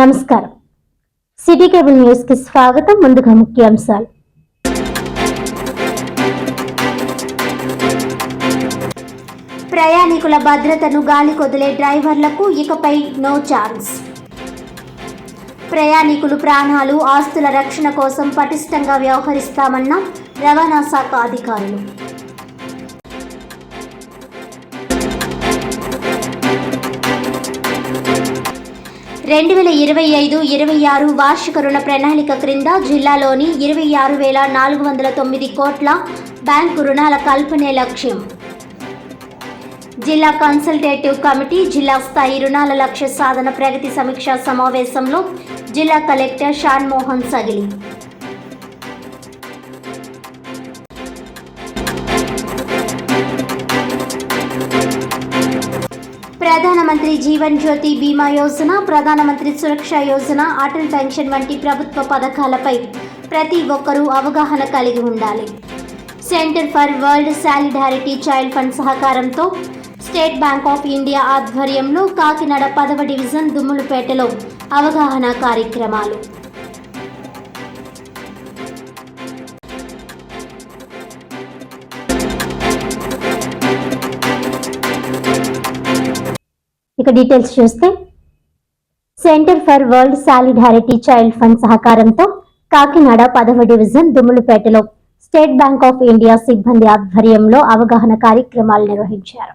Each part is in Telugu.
నమస్కారం. సిటీ కేబుల్ న్యూస్కి స్వాగతం. ముందుగా ముఖ్యాంశాలు. ప్రయాణికుల భద్రతను గాలి కొదిలే డ్రైవర్లకు ఇకపై నో ఛాన్స్. ప్రయాణికులు ప్రాణాలు ఆస్తుల రక్షణ కోసం పటిష్టంగా వ్యవహరిస్తామన్న రవాణా శాఖ అధికారులు. రెండు వేల ఇరవై ఐదు ఇరవై ఆరు వార్షిక రుణ ప్రణాళిక క్రింద జిల్లాలోని ఇరవై ఆరు వేల నాలుగు వందల తొమ్మిది కోట్ల బ్యాంకు రుణాల కల్పనే లక్ష్యం. జిల్లా కన్సల్టేటివ్ కమిటీ జిల్లా స్థాయి రుణాల లక్ష్య సాధన ప్రగతి సమీక్షా సమావేశంలో జిల్లా కలెక్టర్ షాన్ మోహన్ సగిలి. ప్రధానమంత్రి జీవన్ జ్యోతి బీమా యోజన ప్రధానమంత్రి సురక్ష యోజన అటల్ పెన్షన్ వంటి ప్రభుత్వ పథకాలపై ప్రతి ఒక్కరూ అవగాహన కలిగి ఉండాలి. Centre for World Solidarity Child Fund సహకారంతో స్టేట్ బ్యాంక్ ఆఫ్ ఇండియా ఆధ్వర్యంలో కాకినాడ పదవ డివిజన్ దుమ్ములపేటలో అవగాహన కార్యక్రమాలు. ఇక డీటెయిల్స్ చూస్తే Centre for World Solidarity Child Fund సహకారంతో కాకినాడ పదవ డివిజన్ దుమ్ములపేటలో స్టేట్ బ్యాంక్ ఆఫ్ ఇండియా సిబ్బంది ఆధ్వర్యంలో అవగాహన కార్యక్రమాలు నిర్వహించారు.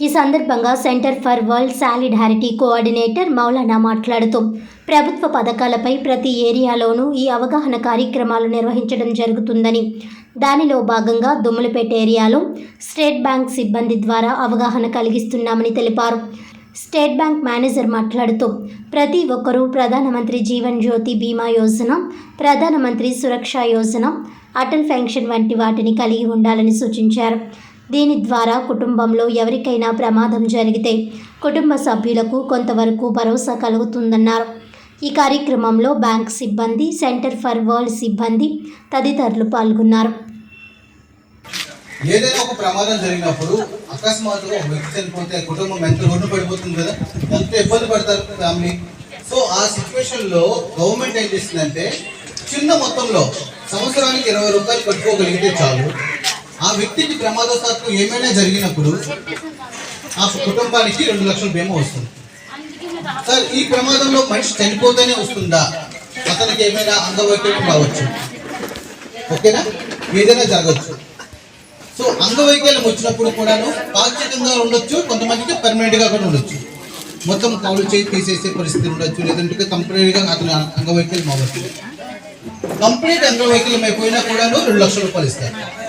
ఈ సందర్భంగా Centre for World Solidarity coordinator Maulana మాట్లాడుతూ ప్రభుత్వ పథకాలపై ప్రతి ఏరియాలోనూ ఈ అవగాహన కార్యక్రమాలు నిర్వహించడం జరుగుతుందని దానిలో భాగంగా దుమ్ములపేట ఏరియాలో స్టేట్ బ్యాంక్ సిబ్బంది ద్వారా అవగాహన కలిగిస్తున్నామని తెలిపారు. స్టేట్ బ్యాంక్ మేనేజర్ మాట్లాడుతూ ప్రతి ఒక్కరూ ప్రధానమంత్రి జీవన్ జ్యోతి బీమా యోజన ప్రధానమంత్రి సురక్ష యోజన అటల్ పెన్షన్ వంటి వాటిని కలిగి ఉండాలని సూచించారు. దీని ద్వారా కుటుంబంలో ఎవరికైనా ప్రమాదం జరిగితే కుటుంబ సభ్యులకు కొంతవరకు భరోసా కలుగుతుందన్నారు. ఈ కార్యక్రమంలో బ్యాంక్ సిబ్బంది సెంటర్ ఫర్ వరల్డ్ సిబ్బంది తదితరులు పాల్గొన్నారు. ఏదైనా ఒక ప్రమాదం జరిగినప్పుడు అకస్మాత్తుగా ఒక వ్యక్తి చనిపోతే కుటుంబం ఎంత ఒడ్డు పడిపోతుంది కదా? ఎంత ఇబ్బంది పడతారు ఫ్యామిలీ? సో ఆ సిచ్యువేషన్లో గవర్నమెంట్ ఏం చేస్తుందంటే చిన్న మొత్తంలో సంవత్సరానికి ఇరవై రూపాయలు కట్టుకోగలిగితే చాలు. ఆ వ్యక్తికి ప్రమాదశాత్తు ఏమైనా జరిగినప్పుడు ఆ కుటుంబానికి రెండు లక్షల బీమా వస్తుంది. సార్ ఈ ప్రమాదంలో మనిషి చనిపోతేనే వస్తుందా? అతనికి ఏమైనా అంగవైకల్యం రావచ్చు. ఓకేనా? ఏదైనా జరగచ్చు సో అంగవైకల్యం వచ్చినప్పుడు కూడాను పాక్షికంగా ఉండొచ్చు కొంతమందికి పర్మనెంట్గా కూడా ఉండొచ్చు. మొత్తం కౌలు చేయి తీసేసే పరిస్థితి ఉండొచ్చు లేదంటే కంప్లీట్గా అతను అంగవైకల్యం అవ్వచ్చు. కంప్లీట్ అంగవైకల్యం అయిపోయినా కూడాను రెండు లక్షల రూపాయలు ఇస్తారు.